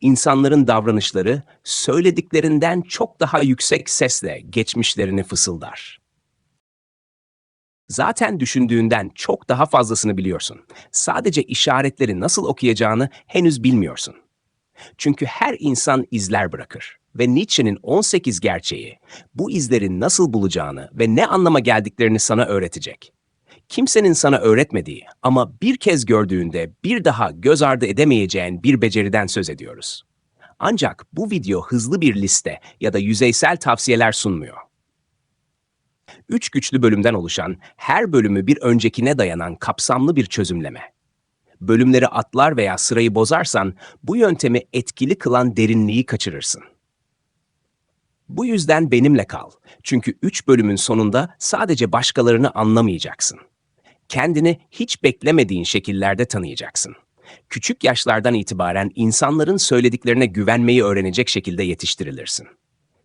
insanların davranışları söylediklerinden çok daha yüksek sesle geçmişlerini fısıldar. Zaten düşündüğünden çok daha fazlasını biliyorsun. Sadece işaretleri nasıl okuyacağını henüz bilmiyorsun. Çünkü her insan izler bırakır ve Nietzsche'nin 18 gerçeği bu izleri nasıl bulacağını ve ne anlama geldiklerini sana öğretecek. Kimsenin sana öğretmediği ama bir kez gördüğünde bir daha göz ardı edemeyeceğin bir beceriden söz ediyoruz. Ancak bu video hızlı bir liste ya da yüzeysel tavsiyeler sunmuyor. Üç güçlü bölümden oluşan, her bölümü bir öncekine dayanan kapsamlı bir çözümleme. Bölümleri atlar veya sırayı bozarsan bu yöntemi etkili kılan derinliği kaçırırsın. Bu yüzden benimle kal. Çünkü üç bölümün sonunda sadece başkalarını anlamayacaksın. Kendini hiç beklemediğin şekillerde tanıyacaksın. Küçük yaşlardan itibaren insanların söylediklerine güvenmeyi öğrenecek şekilde yetiştirilirsin.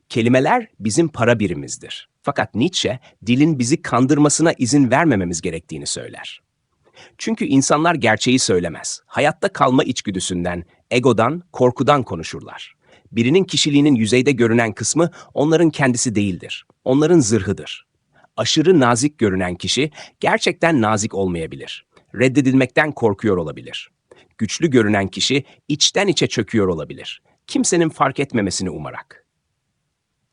Kelimeler bizim para birimizdir. Fakat Nietzsche, dilin bizi kandırmasına izin vermememiz gerektiğini söyler. Çünkü insanlar gerçeği söylemez. Hayatta kalma içgüdüsünden, egodan, korkudan konuşurlar. Birinin kişiliğinin yüzeyde görünen kısmı onların kendisi değildir. Onların zırhıdır. Aşırı nazik görünen kişi gerçekten nazik olmayabilir. Reddedilmekten korkuyor olabilir. Güçlü görünen kişi içten içe çöküyor olabilir. Kimsenin fark etmemesini umarak.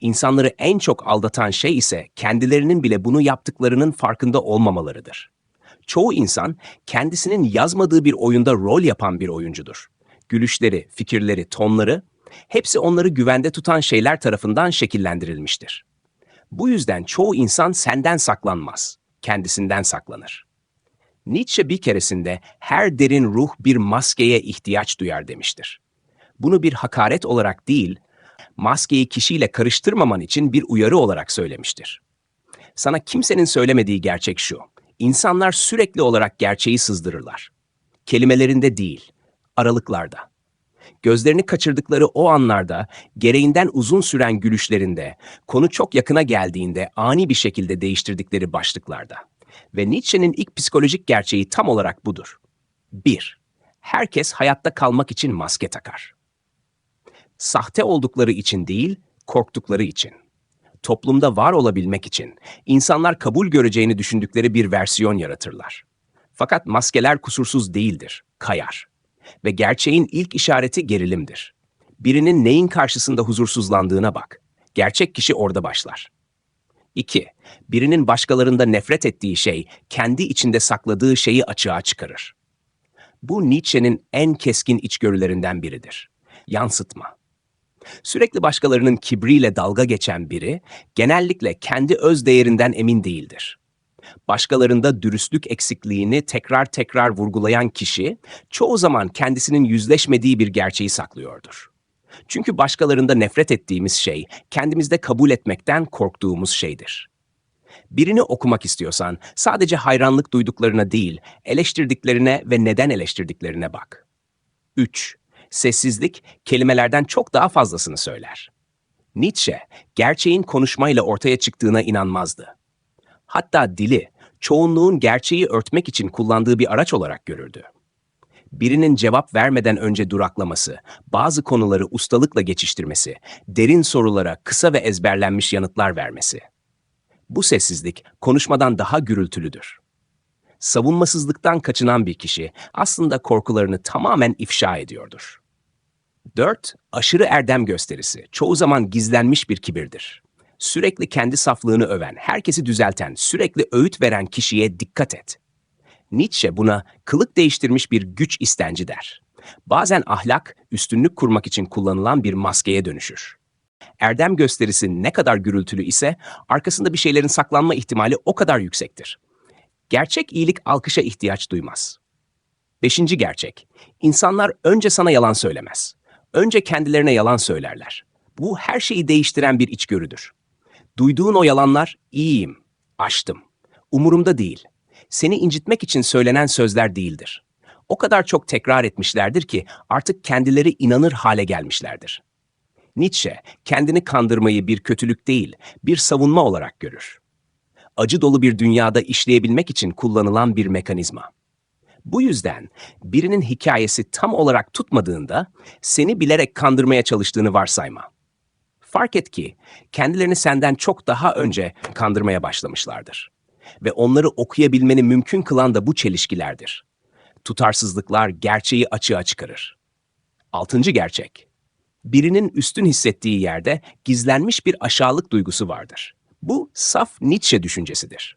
İnsanları en çok aldatan şey ise kendilerinin bile bunu yaptıklarının farkında olmamalarıdır. Çoğu insan kendisinin yazmadığı bir oyunda rol yapan bir oyuncudur. Gülüşleri, fikirleri, tonları hepsi onları güvende tutan şeyler tarafından şekillendirilmiştir. Bu yüzden çoğu insan senden saklanmaz, kendisinden saklanır. Nietzsche bir keresinde her derin ruh bir maskeye ihtiyaç duyar demiştir. Bunu bir hakaret olarak değil, maskeyi kişiyle karıştırmaman için bir uyarı olarak söylemiştir. Sana kimsenin söylemediği gerçek şu. İnsanlar sürekli olarak gerçeği sızdırırlar. Kelimelerinde değil, aralıklarda. Gözlerini kaçırdıkları o anlarda, gereğinden uzun süren gülüşlerinde, konu çok yakına geldiğinde ani bir şekilde değiştirdikleri başlıklarda. Ve Nietzsche'nin ilk psikolojik gerçeği tam olarak budur. 1. Herkes hayatta kalmak için maske takar sahte oldukları için değil, korktukları için. Toplumda var olabilmek için insanlar kabul göreceğini düşündükleri bir versiyon yaratırlar. Fakat maskeler kusursuz değildir, kayar. Ve gerçeğin ilk işareti gerilimdir. Birinin neyin karşısında huzursuzlandığına bak. Gerçek kişi orada başlar. 2. Birinin başkalarında nefret ettiği şey, kendi içinde sakladığı şeyi açığa çıkarır. Bu Nietzsche'nin en keskin içgörülerinden biridir. Yansıtma. Sürekli başkalarının kibriyle dalga geçen biri, genellikle kendi öz değerinden emin değildir. Başkalarında dürüstlük eksikliğini tekrar tekrar vurgulayan kişi, çoğu zaman kendisinin yüzleşmediği bir gerçeği saklıyordur. Çünkü başkalarında nefret ettiğimiz şey, kendimizde kabul etmekten korktuğumuz şeydir. Birini okumak istiyorsan sadece hayranlık duyduklarına değil, eleştirdiklerine ve neden eleştirdiklerine bak. 3 sessizlik kelimelerden çok daha fazlasını söyler. Nietzsche, gerçeğin konuşmayla ortaya çıktığına inanmazdı. Hatta dili, çoğunluğun gerçeği örtmek için kullandığı bir araç olarak görürdü. Birinin cevap vermeden önce duraklaması, bazı konuları ustalıkla geçiştirmesi, derin sorulara kısa ve ezberlenmiş yanıtlar vermesi. Bu sessizlik konuşmadan daha gürültülüdür. Savunmasızlıktan kaçınan bir kişi aslında korkularını tamamen ifşa ediyordur. 4. Aşırı erdem gösterisi. Çoğu zaman gizlenmiş bir kibirdir. Sürekli kendi saflığını öven, herkesi düzelten, sürekli öğüt veren kişiye dikkat et. Nietzsche buna kılık değiştirmiş bir güç istenci der. Bazen ahlak, üstünlük kurmak için kullanılan bir maskeye dönüşür. Erdem gösterisi ne kadar gürültülü ise arkasında bir şeylerin saklanma ihtimali o kadar yüksektir. Gerçek iyilik alkışa ihtiyaç duymaz. Beşinci gerçek. İnsanlar önce sana yalan söylemez. Önce kendilerine yalan söylerler. Bu her şeyi değiştiren bir içgörüdür. Duyduğun o yalanlar iyiyim, açtım, umurumda değil. Seni incitmek için söylenen sözler değildir. O kadar çok tekrar etmişlerdir ki artık kendileri inanır hale gelmişlerdir. Nietzsche kendini kandırmayı bir kötülük değil, bir savunma olarak görür. Acı dolu bir dünyada işleyebilmek için kullanılan bir mekanizma. Bu yüzden birinin hikayesi tam olarak tutmadığında seni bilerek kandırmaya çalıştığını varsayma. Fark et ki kendilerini senden çok daha önce kandırmaya başlamışlardır. Ve onları okuyabilmeni mümkün kılan da bu çelişkilerdir. Tutarsızlıklar gerçeği açığa çıkarır. Altıncı gerçek. Birinin üstün hissettiği yerde gizlenmiş bir aşağılık duygusu vardır. Bu saf Nietzsche düşüncesidir.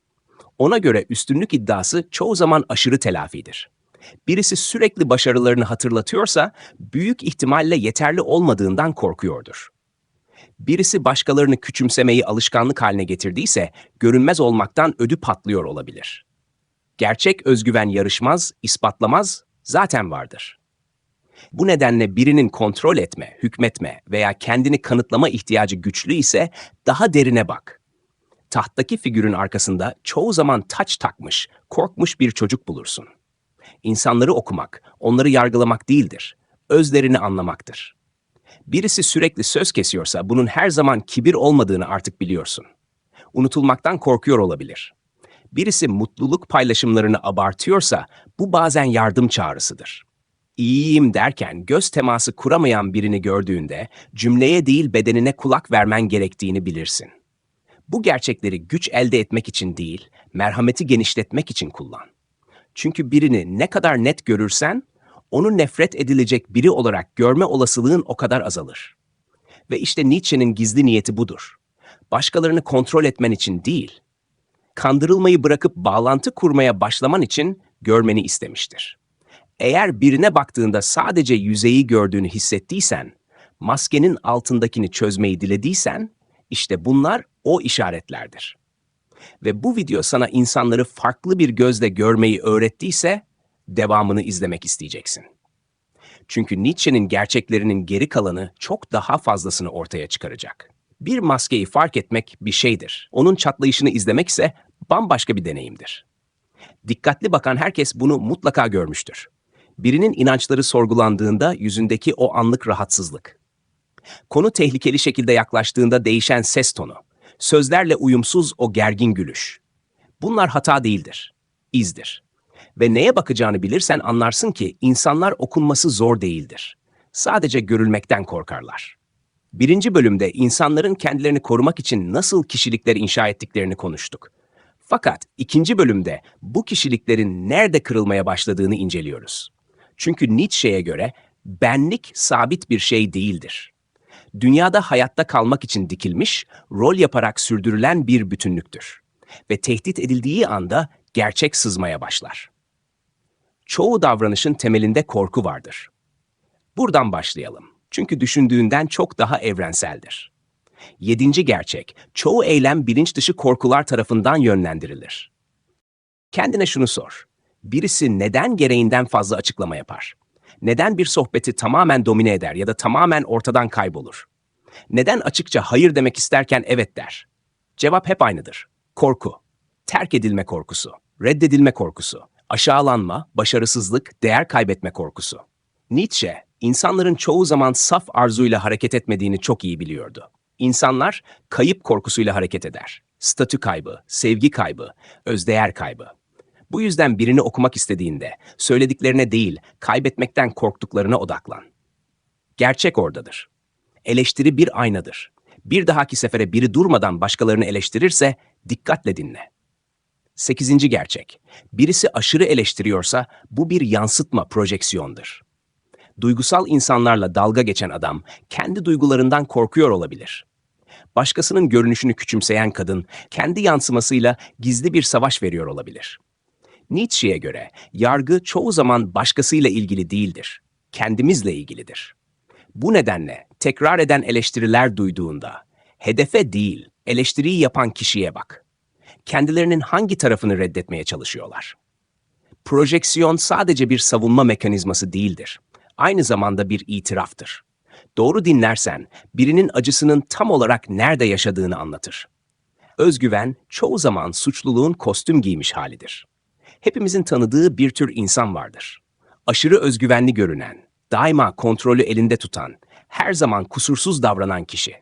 Ona göre üstünlük iddiası çoğu zaman aşırı telafidir. Birisi sürekli başarılarını hatırlatıyorsa büyük ihtimalle yeterli olmadığından korkuyordur. Birisi başkalarını küçümsemeyi alışkanlık haline getirdiyse görünmez olmaktan ödü patlıyor olabilir. Gerçek özgüven yarışmaz, ispatlamaz, zaten vardır. Bu nedenle birinin kontrol etme, hükmetme veya kendini kanıtlama ihtiyacı güçlü ise daha derine bak. Tahttaki figürün arkasında çoğu zaman taç takmış, korkmuş bir çocuk bulursun. İnsanları okumak, onları yargılamak değildir, özlerini anlamaktır. Birisi sürekli söz kesiyorsa bunun her zaman kibir olmadığını artık biliyorsun. Unutulmaktan korkuyor olabilir. Birisi mutluluk paylaşımlarını abartıyorsa bu bazen yardım çağrısıdır. İyiyim derken göz teması kuramayan birini gördüğünde cümleye değil bedenine kulak vermen gerektiğini bilirsin. Bu gerçekleri güç elde etmek için değil, merhameti genişletmek için kullan. Çünkü birini ne kadar net görürsen, onu nefret edilecek biri olarak görme olasılığın o kadar azalır. Ve işte Nietzsche'nin gizli niyeti budur. Başkalarını kontrol etmen için değil, kandırılmayı bırakıp bağlantı kurmaya başlaman için görmeni istemiştir. Eğer birine baktığında sadece yüzeyi gördüğünü hissettiysen, maskenin altındakini çözmeyi dilediysen, işte bunlar o işaretlerdir. Ve bu video sana insanları farklı bir gözle görmeyi öğrettiyse, devamını izlemek isteyeceksin. Çünkü Nietzsche'nin gerçeklerinin geri kalanı çok daha fazlasını ortaya çıkaracak. Bir maskeyi fark etmek bir şeydir. Onun çatlayışını izlemek ise bambaşka bir deneyimdir. Dikkatli bakan herkes bunu mutlaka görmüştür. Birinin inançları sorgulandığında yüzündeki o anlık rahatsızlık. Konu tehlikeli şekilde yaklaştığında değişen ses tonu. Sözlerle uyumsuz o gergin gülüş. Bunlar hata değildir, izdir. Ve neye bakacağını bilirsen anlarsın ki insanlar okunması zor değildir. Sadece görülmekten korkarlar. Birinci bölümde insanların kendilerini korumak için nasıl kişilikler inşa ettiklerini konuştuk. Fakat ikinci bölümde bu kişiliklerin nerede kırılmaya başladığını inceliyoruz. Çünkü Nietzsche'ye göre benlik sabit bir şey değildir. Dünyada hayatta kalmak için dikilmiş, rol yaparak sürdürülen bir bütünlüktür. Ve tehdit edildiği anda gerçek sızmaya başlar. Çoğu davranışın temelinde korku vardır. Buradan başlayalım. Çünkü düşündüğünden çok daha evrenseldir. Yedinci gerçek, çoğu eylem bilinç dışı korkular tarafından yönlendirilir. Kendine şunu sor. Birisi neden gereğinden fazla açıklama yapar? Neden bir sohbeti tamamen domine eder ya da tamamen ortadan kaybolur? Neden açıkça hayır demek isterken evet der? Cevap hep aynıdır. Korku. Terk edilme korkusu, reddedilme korkusu, aşağılanma, başarısızlık, değer kaybetme korkusu. Nietzsche, insanların çoğu zaman saf arzuyla hareket etmediğini çok iyi biliyordu. İnsanlar kayıp korkusuyla hareket eder. Statü kaybı, sevgi kaybı, özdeğer kaybı. Bu yüzden birini okumak istediğinde söylediklerine değil, kaybetmekten korktuklarına odaklan. Gerçek oradadır. Eleştiri bir aynadır. Bir dahaki sefere biri durmadan başkalarını eleştirirse dikkatle dinle. Sekizinci gerçek. Birisi aşırı eleştiriyorsa bu bir yansıtma projeksiyondur. Duygusal insanlarla dalga geçen adam kendi duygularından korkuyor olabilir. Başkasının görünüşünü küçümseyen kadın kendi yansımasıyla gizli bir savaş veriyor olabilir. Nietzsche'ye göre yargı çoğu zaman başkasıyla ilgili değildir, kendimizle ilgilidir. Bu nedenle tekrar eden eleştiriler duyduğunda hedefe değil, eleştiriyi yapan kişiye bak. Kendilerinin hangi tarafını reddetmeye çalışıyorlar? Projeksiyon sadece bir savunma mekanizması değildir. Aynı zamanda bir itiraftır. Doğru dinlersen birinin acısının tam olarak nerede yaşadığını anlatır. Özgüven çoğu zaman suçluluğun kostüm giymiş halidir. Hepimizin tanıdığı bir tür insan vardır. Aşırı özgüvenli görünen, daima kontrolü elinde tutan, her zaman kusursuz davranan kişi.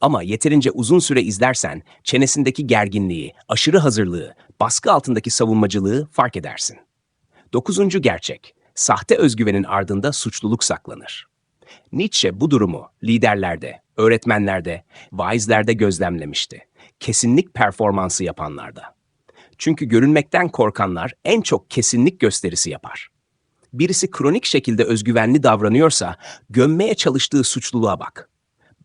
Ama yeterince uzun süre izlersen çenesindeki gerginliği, aşırı hazırlığı, baskı altındaki savunmacılığı fark edersin. Dokuzuncu gerçek, sahte özgüvenin ardında suçluluk saklanır. Nietzsche bu durumu liderlerde, öğretmenlerde, vaizlerde gözlemlemişti. Kesinlik performansı yapanlarda. Çünkü görünmekten korkanlar en çok kesinlik gösterisi yapar. Birisi kronik şekilde özgüvenli davranıyorsa gömmeye çalıştığı suçluluğa bak.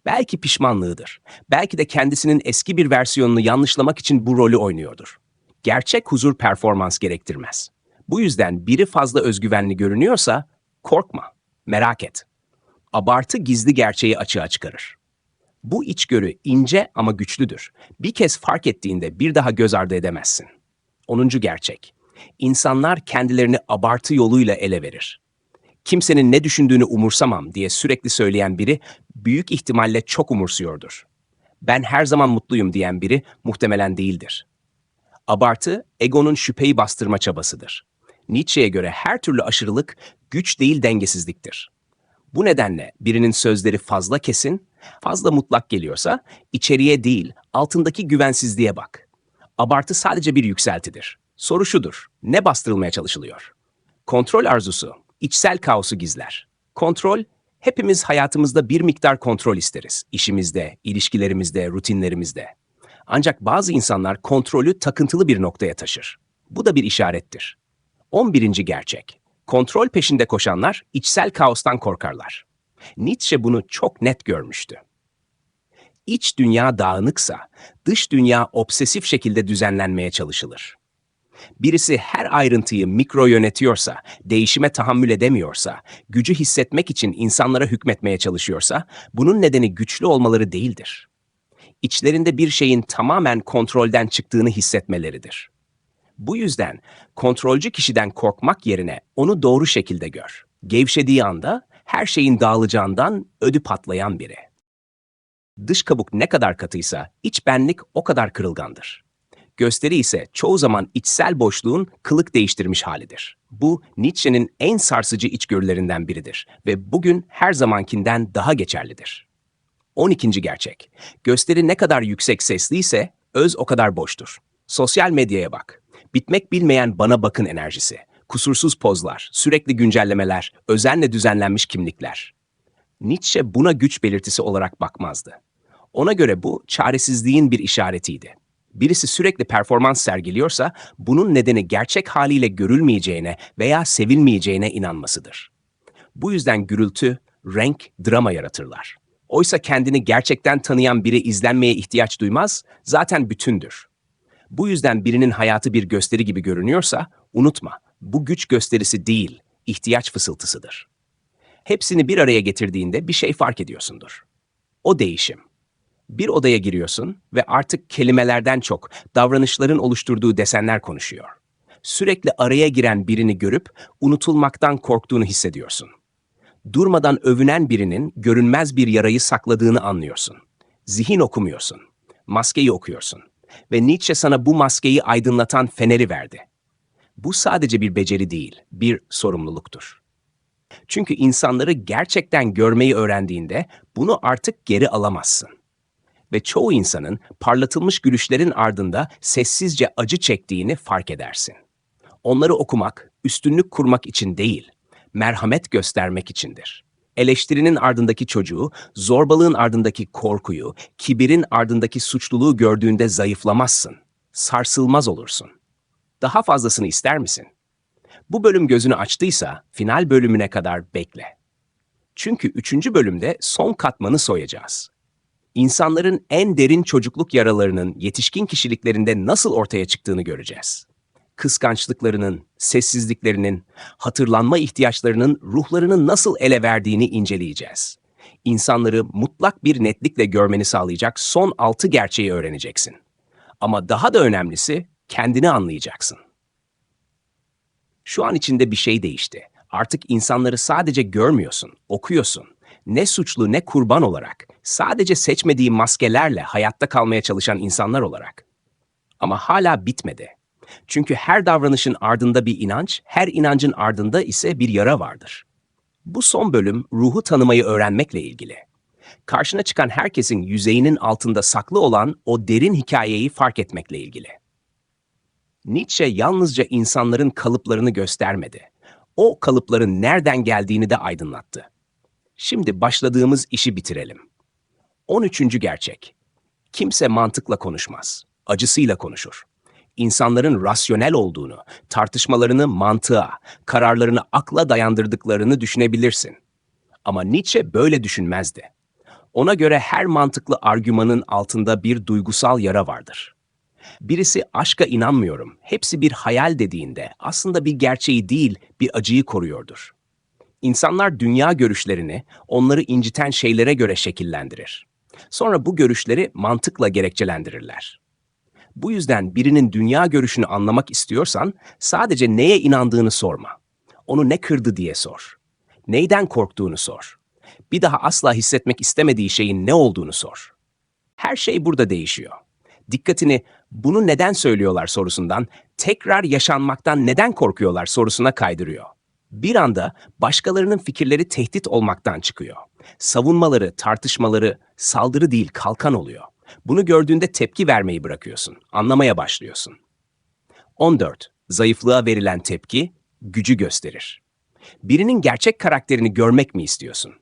Belki pişmanlığıdır. Belki de kendisinin eski bir versiyonunu yanlışlamak için bu rolü oynuyordur. Gerçek huzur performans gerektirmez. Bu yüzden biri fazla özgüvenli görünüyorsa korkma, merak et. Abartı gizli gerçeği açığa çıkarır. Bu içgörü ince ama güçlüdür. Bir kez fark ettiğinde bir daha göz ardı edemezsin. 10. gerçek. İnsanlar kendilerini abartı yoluyla ele verir. Kimsenin ne düşündüğünü umursamam diye sürekli söyleyen biri büyük ihtimalle çok umursuyordur. Ben her zaman mutluyum diyen biri muhtemelen değildir. Abartı, egonun şüpheyi bastırma çabasıdır. Nietzsche'ye göre her türlü aşırılık güç değil dengesizliktir. Bu nedenle birinin sözleri fazla kesin, fazla mutlak geliyorsa içeriye değil altındaki güvensizliğe bak. Abartı sadece bir yükseltidir. Soru şudur, ne bastırılmaya çalışılıyor? Kontrol arzusu, içsel kaosu gizler. Kontrol, hepimiz hayatımızda bir miktar kontrol isteriz. İşimizde, ilişkilerimizde, rutinlerimizde. Ancak bazı insanlar kontrolü takıntılı bir noktaya taşır. Bu da bir işarettir. 11. gerçek. Kontrol peşinde koşanlar içsel kaostan korkarlar. Nietzsche bunu çok net görmüştü. İç dünya dağınıksa, dış dünya obsesif şekilde düzenlenmeye çalışılır. Birisi her ayrıntıyı mikro yönetiyorsa, değişime tahammül edemiyorsa, gücü hissetmek için insanlara hükmetmeye çalışıyorsa, bunun nedeni güçlü olmaları değildir. İçlerinde bir şeyin tamamen kontrolden çıktığını hissetmeleridir. Bu yüzden kontrolcü kişiden korkmak yerine onu doğru şekilde gör. Gevşediği anda her şeyin dağılacağından ödü patlayan biri. Dış kabuk ne kadar katıysa iç benlik o kadar kırılgandır. Gösteri ise çoğu zaman içsel boşluğun kılık değiştirmiş halidir. Bu Nietzsche'nin en sarsıcı içgörülerinden biridir ve bugün her zamankinden daha geçerlidir. 12. gerçek. Gösteri ne kadar yüksek sesliyse öz o kadar boştur. Sosyal medyaya bak. Bitmek bilmeyen bana bakın enerjisi. Kusursuz pozlar, sürekli güncellemeler, özenle düzenlenmiş kimlikler. Nietzsche buna güç belirtisi olarak bakmazdı. Ona göre bu çaresizliğin bir işaretiydi. Birisi sürekli performans sergiliyorsa bunun nedeni gerçek haliyle görülmeyeceğine veya sevilmeyeceğine inanmasıdır. Bu yüzden gürültü, renk, drama yaratırlar. Oysa kendini gerçekten tanıyan biri izlenmeye ihtiyaç duymaz, zaten bütündür. Bu yüzden birinin hayatı bir gösteri gibi görünüyorsa, unutma, bu güç gösterisi değil, ihtiyaç fısıltısıdır. Hepsini bir araya getirdiğinde bir şey fark ediyorsundur. O değişim. Bir odaya giriyorsun ve artık kelimelerden çok davranışların oluşturduğu desenler konuşuyor. Sürekli araya giren birini görüp unutulmaktan korktuğunu hissediyorsun. Durmadan övünen birinin görünmez bir yarayı sakladığını anlıyorsun. Zihin okumuyorsun. Maskeyi okuyorsun. Ve Nietzsche sana bu maskeyi aydınlatan feneri verdi. Bu sadece bir beceri değil, bir sorumluluktur. Çünkü insanları gerçekten görmeyi öğrendiğinde bunu artık geri alamazsın ve çoğu insanın parlatılmış gülüşlerin ardında sessizce acı çektiğini fark edersin. Onları okumak, üstünlük kurmak için değil, merhamet göstermek içindir. Eleştirinin ardındaki çocuğu, zorbalığın ardındaki korkuyu, kibirin ardındaki suçluluğu gördüğünde zayıflamazsın. Sarsılmaz olursun. Daha fazlasını ister misin? Bu bölüm gözünü açtıysa final bölümüne kadar bekle. Çünkü üçüncü bölümde son katmanı soyacağız insanların en derin çocukluk yaralarının yetişkin kişiliklerinde nasıl ortaya çıktığını göreceğiz. Kıskançlıklarının, sessizliklerinin, hatırlanma ihtiyaçlarının ruhlarını nasıl ele verdiğini inceleyeceğiz. İnsanları mutlak bir netlikle görmeni sağlayacak son altı gerçeği öğreneceksin. Ama daha da önemlisi kendini anlayacaksın. Şu an içinde bir şey değişti. Artık insanları sadece görmüyorsun, okuyorsun ne suçlu ne kurban olarak, sadece seçmediği maskelerle hayatta kalmaya çalışan insanlar olarak. Ama hala bitmedi. Çünkü her davranışın ardında bir inanç, her inancın ardında ise bir yara vardır. Bu son bölüm ruhu tanımayı öğrenmekle ilgili. Karşına çıkan herkesin yüzeyinin altında saklı olan o derin hikayeyi fark etmekle ilgili. Nietzsche yalnızca insanların kalıplarını göstermedi. O kalıpların nereden geldiğini de aydınlattı. Şimdi başladığımız işi bitirelim. 13. gerçek. Kimse mantıkla konuşmaz, acısıyla konuşur. İnsanların rasyonel olduğunu, tartışmalarını mantığa, kararlarını akla dayandırdıklarını düşünebilirsin. Ama Nietzsche böyle düşünmezdi. Ona göre her mantıklı argümanın altında bir duygusal yara vardır. Birisi aşka inanmıyorum, hepsi bir hayal dediğinde aslında bir gerçeği değil, bir acıyı koruyordur. İnsanlar dünya görüşlerini onları inciten şeylere göre şekillendirir. Sonra bu görüşleri mantıkla gerekçelendirirler. Bu yüzden birinin dünya görüşünü anlamak istiyorsan sadece neye inandığını sorma. Onu ne kırdı diye sor. Neyden korktuğunu sor. Bir daha asla hissetmek istemediği şeyin ne olduğunu sor. Her şey burada değişiyor. Dikkatini bunu neden söylüyorlar sorusundan tekrar yaşanmaktan neden korkuyorlar sorusuna kaydırıyor. Bir anda başkalarının fikirleri tehdit olmaktan çıkıyor. Savunmaları, tartışmaları saldırı değil kalkan oluyor. Bunu gördüğünde tepki vermeyi bırakıyorsun, anlamaya başlıyorsun. 14. Zayıflığa verilen tepki gücü gösterir. Birinin gerçek karakterini görmek mi istiyorsun?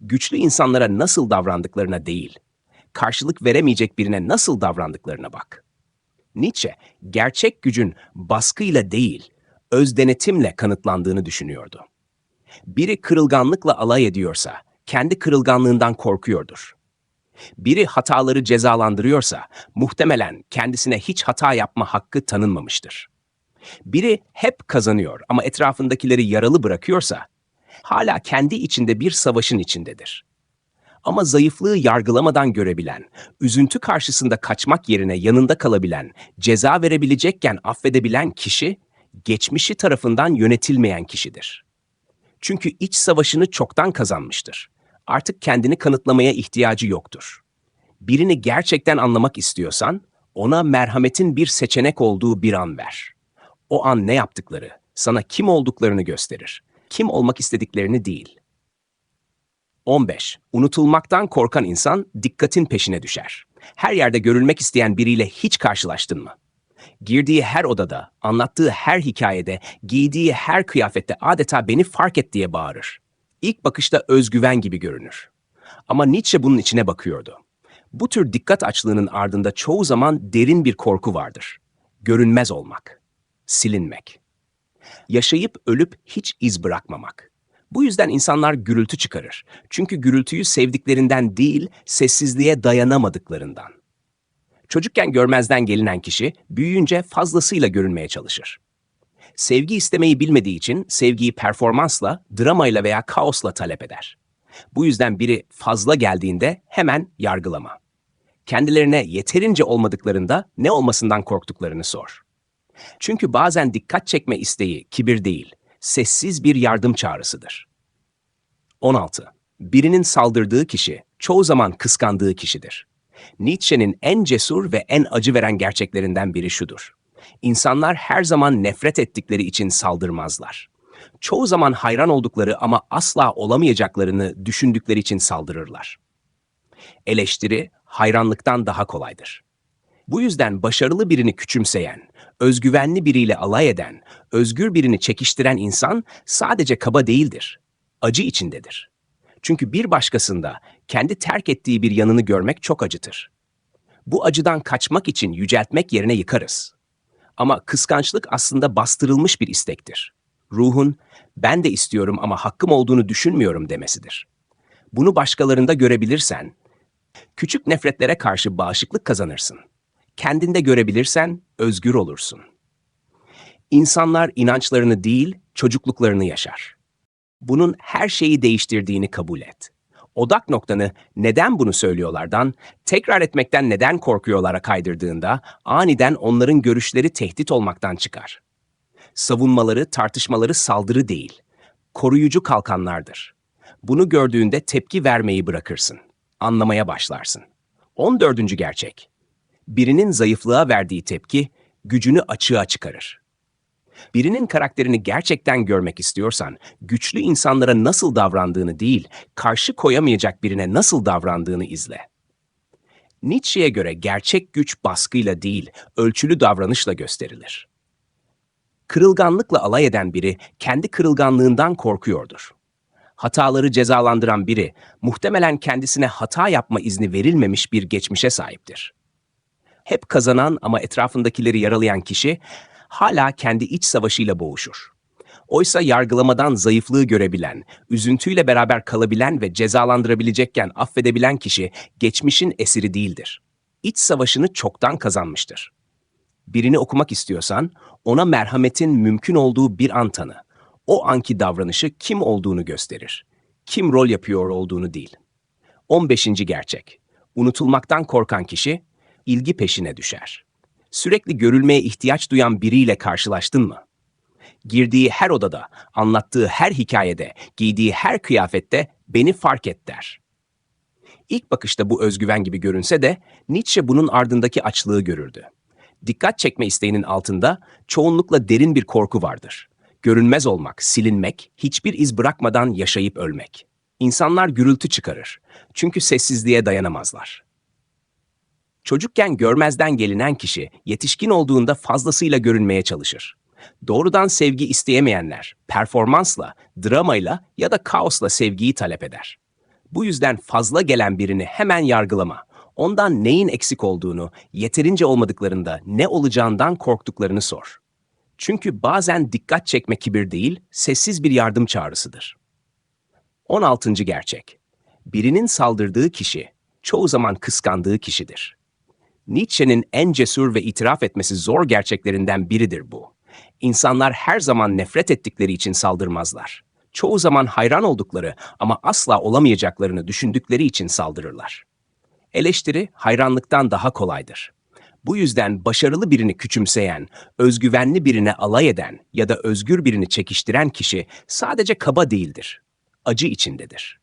Güçlü insanlara nasıl davrandıklarına değil, karşılık veremeyecek birine nasıl davrandıklarına bak. Nietzsche, gerçek gücün baskıyla değil, öz denetimle kanıtlandığını düşünüyordu. Biri kırılganlıkla alay ediyorsa, kendi kırılganlığından korkuyordur. Biri hataları cezalandırıyorsa, muhtemelen kendisine hiç hata yapma hakkı tanınmamıştır. Biri hep kazanıyor ama etrafındakileri yaralı bırakıyorsa, hala kendi içinde bir savaşın içindedir. Ama zayıflığı yargılamadan görebilen, üzüntü karşısında kaçmak yerine yanında kalabilen, ceza verebilecekken affedebilen kişi, geçmişi tarafından yönetilmeyen kişidir. Çünkü iç savaşını çoktan kazanmıştır. Artık kendini kanıtlamaya ihtiyacı yoktur. Birini gerçekten anlamak istiyorsan, ona merhametin bir seçenek olduğu bir an ver. O an ne yaptıkları, sana kim olduklarını gösterir. Kim olmak istediklerini değil. 15. Unutulmaktan korkan insan dikkatin peşine düşer. Her yerde görülmek isteyen biriyle hiç karşılaştın mı? Girdiği her odada, anlattığı her hikayede, giydiği her kıyafette adeta beni fark et diye bağırır. İlk bakışta özgüven gibi görünür. Ama Nietzsche bunun içine bakıyordu. Bu tür dikkat açlığının ardında çoğu zaman derin bir korku vardır. Görünmez olmak, silinmek. Yaşayıp ölüp hiç iz bırakmamak. Bu yüzden insanlar gürültü çıkarır. Çünkü gürültüyü sevdiklerinden değil, sessizliğe dayanamadıklarından. Çocukken görmezden gelinen kişi büyüyünce fazlasıyla görünmeye çalışır. Sevgi istemeyi bilmediği için sevgiyi performansla, dramayla veya kaosla talep eder. Bu yüzden biri fazla geldiğinde hemen yargılama. Kendilerine yeterince olmadıklarında ne olmasından korktuklarını sor. Çünkü bazen dikkat çekme isteği kibir değil, sessiz bir yardım çağrısıdır. 16. Birinin saldırdığı kişi çoğu zaman kıskandığı kişidir. Nietzsche'nin en cesur ve en acı veren gerçeklerinden biri şudur. İnsanlar her zaman nefret ettikleri için saldırmazlar. Çoğu zaman hayran oldukları ama asla olamayacaklarını düşündükleri için saldırırlar. Eleştiri hayranlıktan daha kolaydır. Bu yüzden başarılı birini küçümseyen, özgüvenli biriyle alay eden, özgür birini çekiştiren insan sadece kaba değildir, acı içindedir. Çünkü bir başkasında kendi terk ettiği bir yanını görmek çok acıtır. Bu acıdan kaçmak için yüceltmek yerine yıkarız. Ama kıskançlık aslında bastırılmış bir istektir. Ruhun, ben de istiyorum ama hakkım olduğunu düşünmüyorum demesidir. Bunu başkalarında görebilirsen, küçük nefretlere karşı bağışıklık kazanırsın. Kendinde görebilirsen özgür olursun. İnsanlar inançlarını değil, çocukluklarını yaşar. Bunun her şeyi değiştirdiğini kabul et. Odak noktanı neden bunu söylüyorlardan, tekrar etmekten neden korkuyorlara kaydırdığında aniden onların görüşleri tehdit olmaktan çıkar. Savunmaları, tartışmaları saldırı değil, koruyucu kalkanlardır. Bunu gördüğünde tepki vermeyi bırakırsın. Anlamaya başlarsın. 14. gerçek. Birinin zayıflığa verdiği tepki gücünü açığa çıkarır. Birinin karakterini gerçekten görmek istiyorsan, güçlü insanlara nasıl davrandığını değil, karşı koyamayacak birine nasıl davrandığını izle. Nietzsche'ye göre gerçek güç baskıyla değil, ölçülü davranışla gösterilir. Kırılganlıkla alay eden biri kendi kırılganlığından korkuyordur. Hataları cezalandıran biri muhtemelen kendisine hata yapma izni verilmemiş bir geçmişe sahiptir. Hep kazanan ama etrafındakileri yaralayan kişi hala kendi iç savaşıyla boğuşur. Oysa yargılamadan zayıflığı görebilen, üzüntüyle beraber kalabilen ve cezalandırabilecekken affedebilen kişi geçmişin esiri değildir. İç savaşını çoktan kazanmıştır. Birini okumak istiyorsan ona merhametin mümkün olduğu bir an tanı. O anki davranışı kim olduğunu gösterir. Kim rol yapıyor olduğunu değil. 15. gerçek. Unutulmaktan korkan kişi ilgi peşine düşer. Sürekli görülmeye ihtiyaç duyan biriyle karşılaştın mı? Girdiği her odada, anlattığı her hikayede, giydiği her kıyafette beni fark et der. İlk bakışta bu özgüven gibi görünse de Nietzsche bunun ardındaki açlığı görürdü. Dikkat çekme isteğinin altında çoğunlukla derin bir korku vardır. Görünmez olmak, silinmek, hiçbir iz bırakmadan yaşayıp ölmek. İnsanlar gürültü çıkarır. Çünkü sessizliğe dayanamazlar. Çocukken görmezden gelinen kişi yetişkin olduğunda fazlasıyla görünmeye çalışır. Doğrudan sevgi isteyemeyenler performansla, dramayla ya da kaosla sevgiyi talep eder. Bu yüzden fazla gelen birini hemen yargılama. Ondan neyin eksik olduğunu, yeterince olmadıklarında ne olacağından korktuklarını sor. Çünkü bazen dikkat çekme kibir değil, sessiz bir yardım çağrısıdır. 16. gerçek. Birinin saldırdığı kişi çoğu zaman kıskandığı kişidir. Nietzsche'nin en cesur ve itiraf etmesi zor gerçeklerinden biridir bu. İnsanlar her zaman nefret ettikleri için saldırmazlar. Çoğu zaman hayran oldukları ama asla olamayacaklarını düşündükleri için saldırırlar. Eleştiri hayranlıktan daha kolaydır. Bu yüzden başarılı birini küçümseyen, özgüvenli birine alay eden ya da özgür birini çekiştiren kişi sadece kaba değildir. Acı içindedir.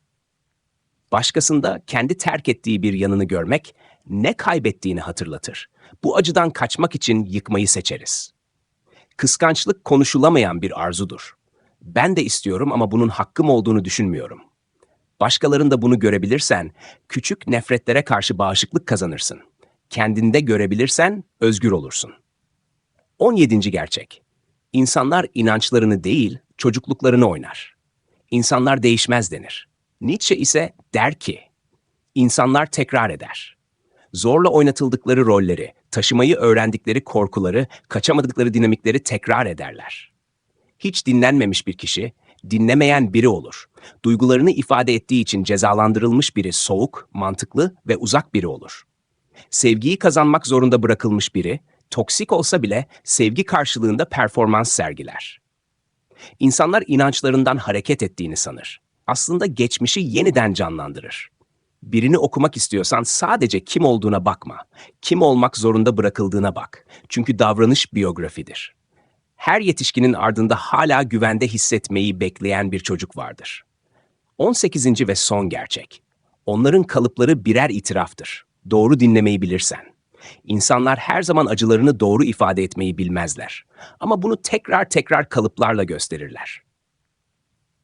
Başkasında kendi terk ettiği bir yanını görmek ne kaybettiğini hatırlatır. Bu acıdan kaçmak için yıkmayı seçeriz. Kıskançlık konuşulamayan bir arzudur. Ben de istiyorum ama bunun hakkım olduğunu düşünmüyorum. Başkalarında bunu görebilirsen, küçük nefretlere karşı bağışıklık kazanırsın. Kendinde görebilirsen özgür olursun. 17. gerçek. İnsanlar inançlarını değil, çocukluklarını oynar. İnsanlar değişmez denir. Nietzsche ise der ki, insanlar tekrar eder. Zorla oynatıldıkları rolleri, taşımayı öğrendikleri korkuları, kaçamadıkları dinamikleri tekrar ederler. Hiç dinlenmemiş bir kişi, dinlemeyen biri olur. Duygularını ifade ettiği için cezalandırılmış biri soğuk, mantıklı ve uzak biri olur. Sevgiyi kazanmak zorunda bırakılmış biri, toksik olsa bile sevgi karşılığında performans sergiler. İnsanlar inançlarından hareket ettiğini sanır. Aslında geçmişi yeniden canlandırır. Birini okumak istiyorsan sadece kim olduğuna bakma. Kim olmak zorunda bırakıldığına bak. Çünkü davranış biyografidir. Her yetişkinin ardında hala güvende hissetmeyi bekleyen bir çocuk vardır. 18. ve son gerçek. Onların kalıpları birer itiraftır. Doğru dinlemeyi bilirsen. İnsanlar her zaman acılarını doğru ifade etmeyi bilmezler. Ama bunu tekrar tekrar kalıplarla gösterirler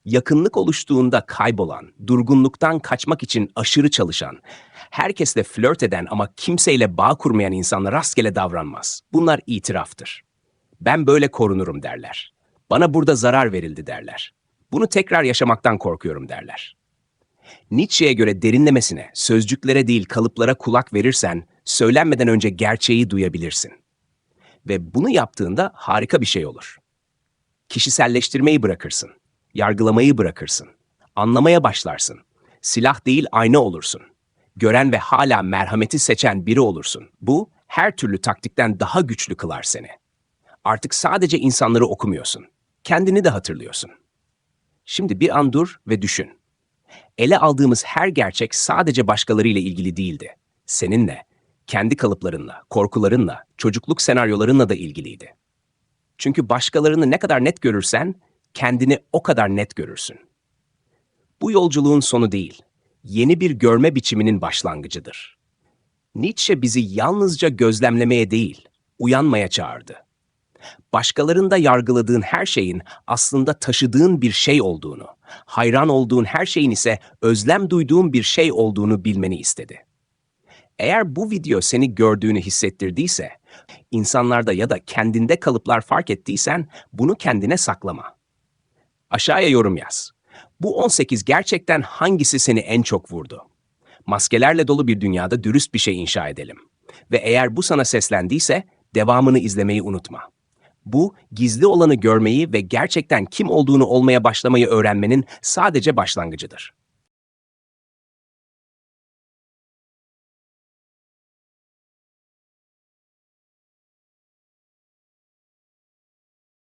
yakınlık oluştuğunda kaybolan, durgunluktan kaçmak için aşırı çalışan, herkesle flört eden ama kimseyle bağ kurmayan insanlar rastgele davranmaz. Bunlar itiraftır. Ben böyle korunurum derler. Bana burada zarar verildi derler. Bunu tekrar yaşamaktan korkuyorum derler. Nietzsche'ye göre derinlemesine, sözcüklere değil kalıplara kulak verirsen, söylenmeden önce gerçeği duyabilirsin. Ve bunu yaptığında harika bir şey olur. Kişiselleştirmeyi bırakırsın yargılamayı bırakırsın. Anlamaya başlarsın. Silah değil ayna olursun. Gören ve hala merhameti seçen biri olursun. Bu her türlü taktikten daha güçlü kılar seni. Artık sadece insanları okumuyorsun. Kendini de hatırlıyorsun. Şimdi bir an dur ve düşün. Ele aldığımız her gerçek sadece başkalarıyla ilgili değildi. Seninle, kendi kalıplarınla, korkularınla, çocukluk senaryolarınla da ilgiliydi. Çünkü başkalarını ne kadar net görürsen kendini o kadar net görürsün. Bu yolculuğun sonu değil, yeni bir görme biçiminin başlangıcıdır. Nietzsche bizi yalnızca gözlemlemeye değil, uyanmaya çağırdı. Başkalarında yargıladığın her şeyin aslında taşıdığın bir şey olduğunu, hayran olduğun her şeyin ise özlem duyduğun bir şey olduğunu bilmeni istedi. Eğer bu video seni gördüğünü hissettirdiyse, insanlarda ya da kendinde kalıplar fark ettiysen bunu kendine saklama. Aşağıya yorum yaz. Bu 18 gerçekten hangisi seni en çok vurdu? Maskelerle dolu bir dünyada dürüst bir şey inşa edelim. Ve eğer bu sana seslendiyse devamını izlemeyi unutma. Bu gizli olanı görmeyi ve gerçekten kim olduğunu olmaya başlamayı öğrenmenin sadece başlangıcıdır.